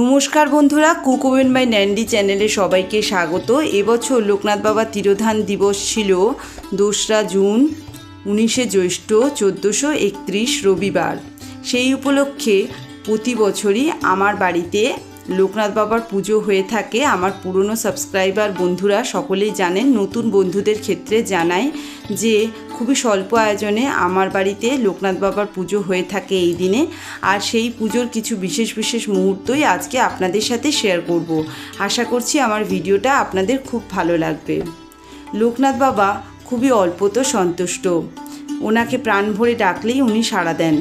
নমস্কার বন্ধুরা কুকুবেন বাই ন্যান্ডি চ্যানেলে সবাইকে স্বাগত। এবছর লোকনাথ বাবা তিরোধান দিবস ছিল দোসরা জুন, উনিশে জ্যৈষ্ঠ, চোদ্দোশো একত্রিশ রবিবার। সেই উপলক্ষে প্রতি বছরই আমার বাড়িতে লোকনাথ বাবার পুজো হয়ে থাকে। আমার পুরনো সাবস্ক্রাইবার বন্ধুরা সকলেই জানেন, নতুন বন্ধুদের ক্ষেত্রে জানাই যে খুবই স্বল্প আয়োজনে আমার বাড়িতে লোকনাথ বাবার পুজো হয়ে থাকে এই দিনে। আর সেই পুজোর কিছু বিশেষ বিশেষ মুহূর্তই আজকে আপনাদের সাথে শেয়ার করব। আশা করছি আমার ভিডিওটা আপনাদের খুব ভালো লাগবে। লোকনাথ বাবা খুবই অল্পত সন্তুষ্ট। ওনাকে প্রাণ ভরে ডাকলেই উনি সাড়া দেন।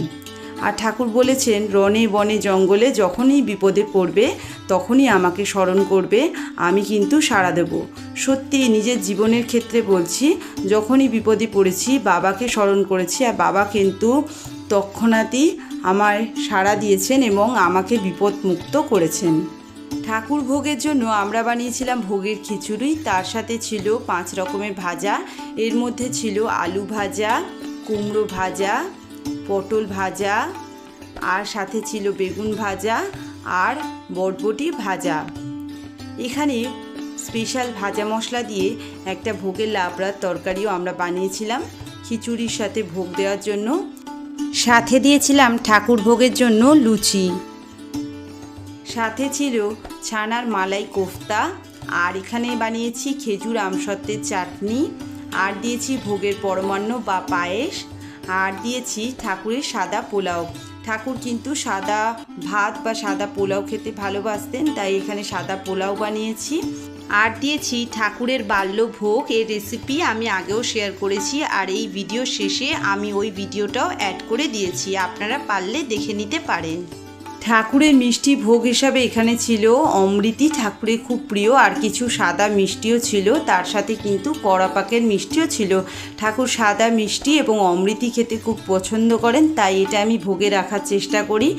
আর ঠাকুর বলেছেন রনে বনে জঙ্গলে যখনই বিপদে পড়বে, তখনই আমাকে স্মরণ করবে, আমি কিন্তু সাড়া দেব। সত্যি নিজের জীবনের ক্ষেত্রে বলছি, যখনই বিপদে পড়েছি, বাবাকে স্মরণ করেছি আর বাবা কিন্তু তৎক্ষণাৎই আমার সাড়া দিয়েছেন এবং আমাকে বিপদমুক্ত করেছেন। ঠাকুর ভোগের জন্য আমরা বানিয়েছিলাম ভোগের খিচুড়ি, তার সাথে ছিল পাঁচ রকমের ভাজা, এর মধ্যে ছিল আলু ভাজা, কুমড়ো ভাজা পটল ভাজা, আর সাথে ছিল বেগুন ভাজা আর বটবটি ভাজা। এখানে স্পেশাল ভাজা মশলা দিয়ে একটা ভোগের লাবড়ার তরকারিও আমরা বানিয়েছিলাম। খিচুড়ির সাথে ভোগ দেওয়ার জন্য। সাথে দিয়েছিলাম ঠাকুর ভোগের জন্য লুচি। সাথে ছিল ছানার মালাই কোফতা, আর এখানে বানিয়েছি খেজুর আমসত্ত্বের চাটনি, আর দিয়েছি ভোগের পরমান্ন বা পায়েস। আর দিয়েছি ঠাকুরের সাদা পোলাও। ঠাকুর কিন্তু সাদা ভাত বা সাদা পোলাও খেতে ভালোবাসতেন, তাই এখানে সাদা পোলাও বানিয়েছি। আর দিয়েছি ঠাকুরের বাল্য ভোগ এর রেসিপি আমি আগেও শেয়ার করেছি, আর এই ভিডিও শেষে আমি ওই ভিডিওটাও অ্যাড করে দিয়েছি, আপনারা পারলে দেখে নিতে পারেন। ঠাকুরের মিষ্টি ভোগ হিসাবে এখানে ছিল অমৃতি, ঠাকুরের খুব প্রিয়, আর কিছু সাদা মিষ্টিও ছিল। তার সাথে কিন্তু কড়াপাকের মিষ্টিও ছিল। ঠাকুর সাদা মিষ্টি এবং অমৃতি খেতে খুব পছন্দ করেন, তাই এটা আমি ভোগে রাখার চেষ্টা করি।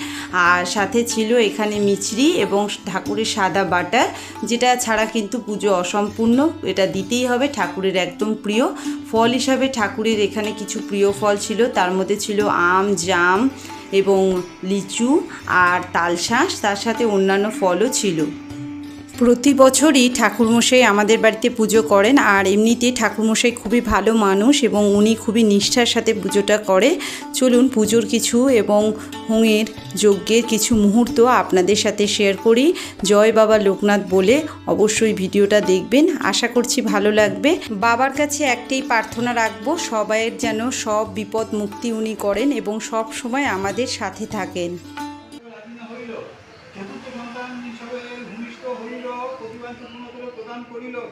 আর সাথে ছিল এখানে মিছরি এবং ঠাকুরের সাদা বাটার, যেটা ছাড়া কিন্তু পুজো অসম্পূর্ণ, এটা দিতেই হবে, ঠাকুরের একদম প্রিয়। ফল হিসাবে ঠাকুরের এখানে কিছু প্রিয় ফল ছিল, তার মধ্যে ছিল আম, জাম এবং লিচু আর তালশাঁস তার সাথে অন্যান্য ফলও ছিল। প্রতি বছরই ঠাকুরমশাই আমাদের বাড়িতে পুজো করেন আর এমনিতে ঠাকুরমশাই খুবই ভালো মানুষ এবং উনি খুবই নিষ্ঠার সাথে পুজোটা করে। চলুন পুজোর কিছু এবং হোমের যজ্ঞের কিছু মুহূর্ত আপনাদের সাথে শেয়ার করি। জয় বাবা লোকনাথ বলে অবশ্যই ভিডিওটা দেখবেন। আশা করছি ভালো লাগবে। বাবার কাছে একটাই প্রার্থনা রাখব, সবাইয়ের যেন সব বিপদ মুক্তি উনি করেন এবং সব সময় আমাদের সাথে থাকেন। করিল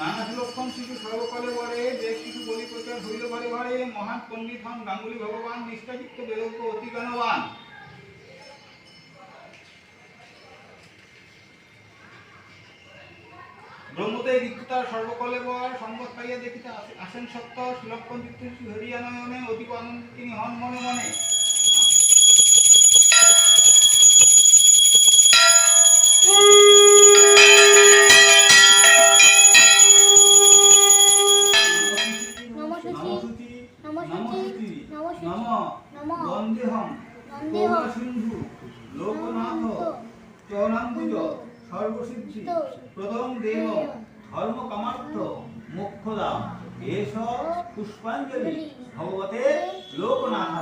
নানা সুলক্ষণ শিশু সর্বকালে বলে, যে শিশু বলি প্রচার হইল বারে বারে, মহান পণ্ডিত হন গাঙ্গুলি ভগবান, নিষ্ঠাযুক্ত বেদজ্ঞ অতি জ্ঞানবান। ব্রহ্মদেব সর্বকলে বর সম্পদ পাইয়া দেখিতে আসেন সত্য, সুলক্ষণ যুক্ত হরিয়ানয়নে অতীব আনন্দ তিনি হন মনে মনে। বন্দেহম সিন্ধু লোকনাথ চরণাম্বুজ সর্বসিদ্ধি প্রদম দেব ধর্ম কামার্থ মোক্ষদাম পুষ্পাঞ্জলি ভগবতে লোকনাথ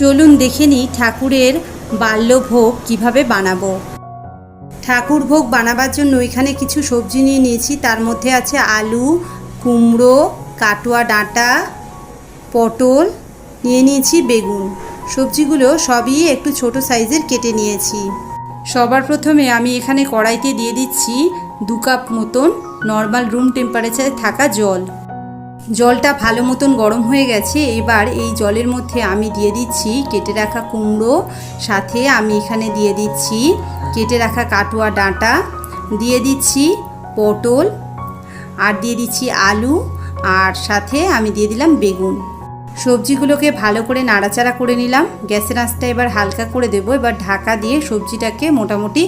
চলুন দেখে নিই ঠাকুরের বাল্যভোগ কীভাবে বানাবো। ঠাকুর ভোগ বানাবার জন্য এখানে কিছু সবজি নিয়ে নিয়েছি। তার মধ্যে আছে আলু, কুমড়ো, কাটুয়া ডাঁটা, পটল, নিয়ে নিয়েছি বেগুন। সবজিগুলো সবই একটু ছোট সাইজের কেটে নিয়েছি। সবার প্রথমে আমি এখানে কড়াইতে দিয়ে দিচ্ছি দু কাপ মতন নর্মাল রুম টেম্পারেচারে থাকা জল। জলটা ভালো মতন গরম হয়ে গেছে, এবার এই জলের মধ্যে আমি দিয়ে দিচ্ছি কেটে রাখা কুমড়ো, সাথে আমি এখানে দিয়ে দিচ্ছি কেটে রাখা কাটুয়া ডাঁটা, দিয়ে দিচ্ছি পটল, আর দিয়ে দিচ্ছি আলু, আর সাথে আমি দিয়ে দিলাম বেগুন। সবজিগুলোকে ভালো করে নাড়াচাড়া করে নিলাম, গ্যাসের আঁচটা এবার হালকা করে দেবো, এবার ঢাকা দিয়ে সবজিটাকে মোটামুটি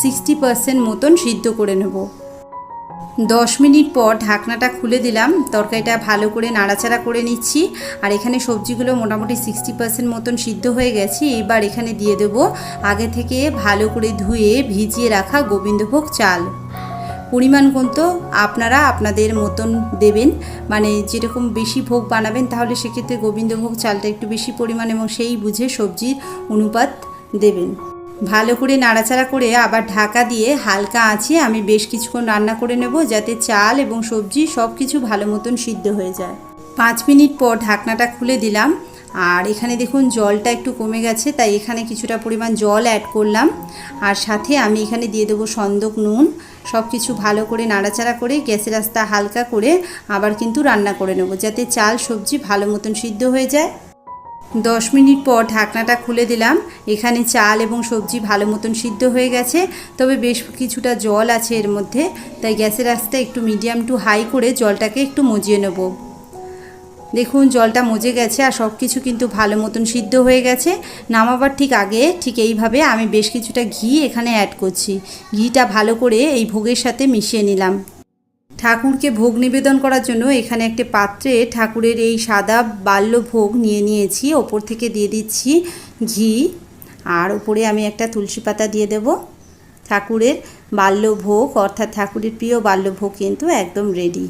সিক্সটি পার্সেন্ট মতন সিদ্ধ করে নেব। দশ মিনিট পর ঢাকনাটা খুলে দিলাম। তরকারিটা ভালো করে নাড়াচাড়া করে নিচ্ছি। আর এখানে সবজিগুলো মোটামুটি সিক্সটি পার্সেন্ট মতন সিদ্ধ হয়ে গেছে। এবার এখানে দিয়ে দেবো আগে থেকে ভালো করে ধুয়ে ভিজিয়ে রাখা গোবিন্দভোগ চাল। পরিমাণ কিন্তু আপনারা আপনাদের মতন দেবেন। মানে যেরকম বেশি ভোগ বানাবেন তাহলে সেক্ষেত্রে গোবিন্দভোগ চালটা একটু বেশি পরিমাণ এবং সেই বুঝে সবজির অনুপাত দেবেন। ভালো করে নাড়াচাড়া করে আবার ঢাকা দিয়ে হালকা আঁচে আমি বেশ কিছুক্ষণ রান্না করে নেব যাতে চাল এবং সবজি সব কিছু ভালো মতন সিদ্ধ হয়ে যায়। পাঁচ মিনিট পর ঢাকনাটা খুলে দিলাম। আর এখানে দেখুন জলটা একটু কমে গেছে, তাই এখানে কিছুটা পরিমাণ জল অ্যাড করলাম। আর সাথে আমি এখানে দিয়ে দেবো সন্দক নুন। সব কিছু ভালো করে নাড়াচাড়া করে গ্যাসের রাস্তা হালকা করে আবার কিন্তু রান্না করে নেব যাতে চাল সবজি ভালো মতন সিদ্ধ হয়ে যায়। দশ মিনিট পর ঢাকনাটা খুলে দিলাম। এখানে চাল এবং সবজি ভালো মতন সিদ্ধ হয়ে গেছে, তবে বেশ কিছুটা জল আছে এর মধ্যে, তাই গ্যাসের আঁচটা একটু মিডিয়াম টু হাই করে জলটাকে একটু মজিয়ে নেব। দেখুন, জলটা মজে গেছে আর সব কিছু কিন্তু ভালো মতন সিদ্ধ হয়ে গেছে। নামাবার ঠিক আগে ঠিক এইভাবে আমি বেশ কিছুটা ঘি এখানে অ্যাড করছি। ঘিটা ভালো করে এই ভোগের সাথে মিশিয়ে নিলাম। ঠাকুরকে ভোগ নিবেদন করার জন্য এখানে একটি পাত্রে ঠাকুরের এই সাদা বাল্য ভোগ নিয়ে নিয়েছি। ওপর থেকে দিয়ে দিচ্ছি ঘি। আর উপরে আমি একটা তুলসী পাতা দিয়ে দেব। ঠাকুরের বাল্য ভোগ অর্থাৎ ঠাকুরের প্রিয় বাল্য ভোগ কিন্তু একদম রেডি